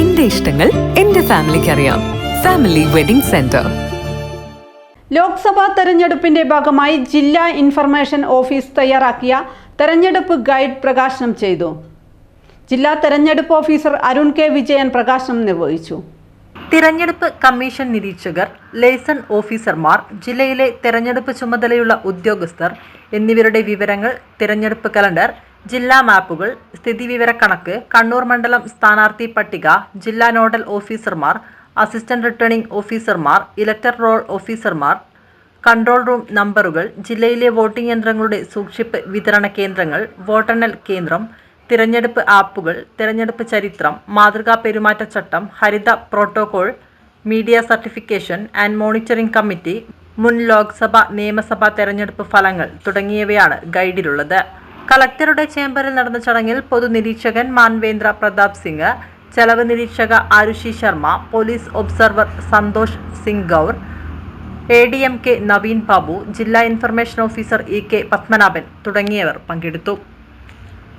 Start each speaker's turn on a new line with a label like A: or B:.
A: എന്റെ ഇഷ്ടങ്ങൾ എന്റെ ഫാമിലിക്ക് അറിയാം ഫാമിലി വെഡിംഗ് സെന്റർ.
B: ലോക്സഭാ തെരഞ്ഞെടുപ്പിന്റെ ഭാഗമായി ജില്ലാ ഇൻഫർമേഷൻ ഓഫീസ് തയ്യാറാക്കിയ തെരഞ്ഞെടുപ്പ് ഗൈഡ് പ്രകാശനം ചെയ്തു. ജില്ലാ തെരഞ്ഞെടുപ്പ് ഓഫീസർ അരുൺ കെ വിജയൻ പ്രകാശനം നിർവഹിച്ചു.
C: തിരഞ്ഞെടുപ്പ് കമ്മീഷൻ നിരീക്ഷകർ ലേസൺ ഓഫീസർമാർ ജില്ലയിലെ തെരഞ്ഞെടുപ്പ് ചുമതലയുള്ള ഉദ്യോഗസ്ഥർ എന്നിവരുടെ വിവരങ്ങൾ തിരഞ്ഞെടുപ്പ് കലണ്ടർ ജില്ലാ മാപ്പുകൾ സ്ഥിതിവിവരക്കണക്ക് കണ്ണൂർ മണ്ഡലം സ്ഥാനാർത്ഥി പട്ടിക ജില്ലാ നോഡൽ ഓഫീസർമാർ അസിസ്റ്റന്റ് റിട്ടേണിംഗ് ഓഫീസർമാർ ഇലക്ടർ റോൾ ഓഫീസർമാർ കൺട്രോൾ റൂം നമ്പറുകൾ ജില്ലയിലെ വോട്ടിംഗ് യന്ത്രങ്ങളുടെ സൂക്ഷിപ്പ് വിതരണ കേന്ദ്രങ്ങൾ വോട്ടെണ്ണൽ കേന്ദ്രം തിരഞ്ഞെടുപ്പ് ആപ്പുകൾ തിരഞ്ഞെടുപ്പ് ചരിത്രം മാതൃകാ പെരുമാറ്റച്ചട്ടം ഹരിത protocol media certification and monitoring committee മുൻ ലോക്സഭ നിയമസഭാ തെരഞ്ഞെടുപ്പ് ഫലങ്ങൾ തുടങ്ങിയവയാണ് ഗൈഡിലുള്ളത്. കളക്ടറുടെ ചേംബറിൽ നടന്ന ചടങ്ങിൽ പൊതുനിരീക്ഷകൻ മാൻവേന്ദ്ര പ്രതാപ് സിംഗ് ചെലവ് നിരീക്ഷക Arushi Sharma police observer Santosh Singh Gaur A D M K Naveen Babu ജില്ലാ information officer E K Padmanabhan തുടങ്ങിയവർ പങ്കെടുത്തു.